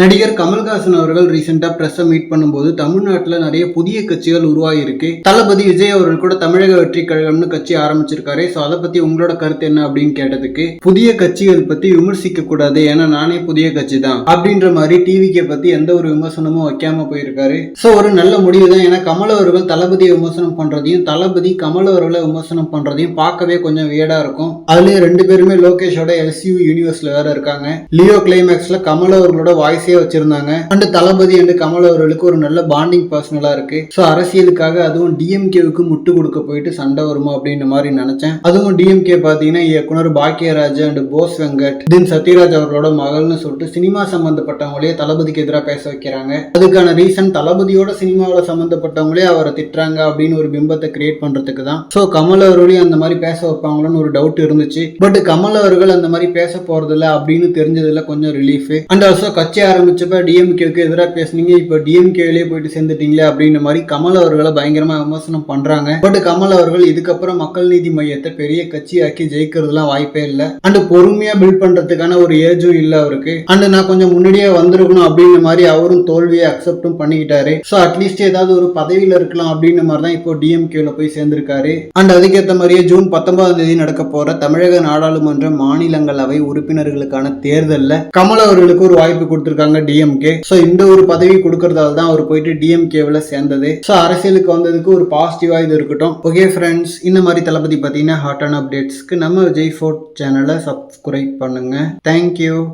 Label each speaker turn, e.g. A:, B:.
A: நடிகர் கமல்ஹாசன் அவர்கள் ரீசெண்டா பிரஸ்ஸை மீட் பண்ணும்போது தமிழ்நாட்டுல நிறைய புதிய கட்சிகள் உருவாகியிருக்கு. தளபதி விஜய் அவர்கள் கூட தமிழக வெற்றி கழகம்னு கட்சி ஆரம்பிச்சிருக்காரு ஸோ அதை பத்தி உங்களோட கருத்து என்ன அப்படின்னு கேட்டதுக்கு புதிய கட்சிகள் பத்தி விமர்சிக்க கூடாது ஏன்னா நானே புதிய கட்சி தான் அப்படின்ற மாதிரி டிவிக்கை பத்தி எந்த ஒரு விமர்சனமும் வைக்காம போயிருக்காரு. ஸோ ஒரு நல்ல முடிவு தான் ஏன்னா கமல் அவர்கள் தளபதியை விமர்சனம் பண்றதையும் தளபதி கமல் அவர்களை விமர்சனம் பண்றதையும் பார்க்கவே கொஞ்சம் வியடா இருக்கும். அதுலயும் ரெண்டு பேருமே லோகேஷோட எல்சியூ யூனிவர்ஸ்ல வேற இருக்காங்க. லியோ கிளைமேக்ஸ்ல கமல் அவர்களோட வாய்ஸ் வச்சிருந்தாங்க. அண்ட் தளபதி அண்ட் கமல் அவர்களுக்கு ஒரு நல்ல பாண்டிங் பர்சனலா இருக்கு. ஸோ அரசியலுக்காக அதுவும் டிஎம்கேவுக்கு முட்டு கொடுக்க போயிட்டு சண்டை வருமா அப்படின்ற மாதிரி நினைச்சேன். அதுவும் டிஎம்கே பாத்தீங்கன்னா இயக்குனர் பாக்கியராஜ் அண்ட் போஸ் வெங்கட் தின் சத்யராஜ் அவர்களோட மகள்னு சொல்லிட்டு சினிமா சம்பந்தப்பட்டவங்களே தளபதிக்கு எதிராக பேச வைக்கிறாங்க. அதுக்கான ரீசன் தளபதியோட சினிமாவில் சம்பந்தப்பட்டவங்களே அவரை திட்டுறாங்க அப்படின்னு ஒரு பிம்பத்தை கிரியேட் பண்றதுக்கு தான். ஸோ கமல் அவர்களையும் அந்த மாதிரி பேச வைப்பாங்களோன்னு ஒரு டவுட் இருந்துச்சு. பட் கமல் அவர்கள் அந்த மாதிரி பேச போறதில்லை அப்படின்னு தெரிஞ்சதுல கொஞ்சம் ரிலீஃப் அண்ட் ஆல்சோ கட்சி ஆரம்பிச்சப்ப டிஎம்கேவுக்கு எதிராக பேசுனீங்க இப்போ டிஎம்கேலேயே போயிட்டு சேர்ந்துட்டீங்களே அப்படின்ற மாதிரி கமல் அவர்களை பயங்கரமா விமர்சனம் பண்றாங்க. பட் கமல் அவர்கள் இதுக்கப்புறம் மக்கள் நீதி மையத்தை பெரிய கட்சியாக்கி ஜெயிக்கிறதுலாம் வாய்ப்பே இல்லை. அண்ட் பொறுமையா பில்ட் பண்றதுக்கான ஒரு ஏஜும் இல்லை அவருக்கு. அண்ட் நான் கொஞ்சம் முன்னாடியே வந்திருக்கணும் அப்படின்ற மாதிரி அவரும் தோல்வியை அக்செப்டும் பண்ணிக்கிட்டாரு. ஸோ அட்லீஸ்ட் ஏதாவது ஒரு பதவியில இருக்கலாம் அப்படின்ற மாதிரி தான் இப்போ டிஎம்கேல போய் சேர்ந்திருக்காரு. அண்ட் அதுக்கேற்ற மாதிரியே ஜூன் பத்தொன்பதாம் தேதி நடக்க போற தமிழக நாடாளுமன்ற மாநிலங்களவை உறுப்பினர்களுக்கான தேர்தலில் கமல் அவர்களுக்கு ஒரு வாய்ப்பு கொடுத்திருக்காங்க டிஎம்கே ஸோ இந்த ஒரு பதவி கொடுக்கறதால தான் அவர் போயிட்டு டிஎம்கேவில் சேர்ந்தது. ஸோ அரசியலுக்கு வந்ததுக்கு ஒரு பாசிட்டிவாக இது இருக்கட்டும். ஓகே ஃப்ரெண்ட்ஸ் இந்த மாதிரி தளபதி பார்த்தீங்கன்னா ஹாட்டான அப்டேட்ஸ்க்கு நம்ம விஜய் ஃபோர்ட் சேனலை சப்ஸ்கிரைப் பண்ணுங்க. Thank you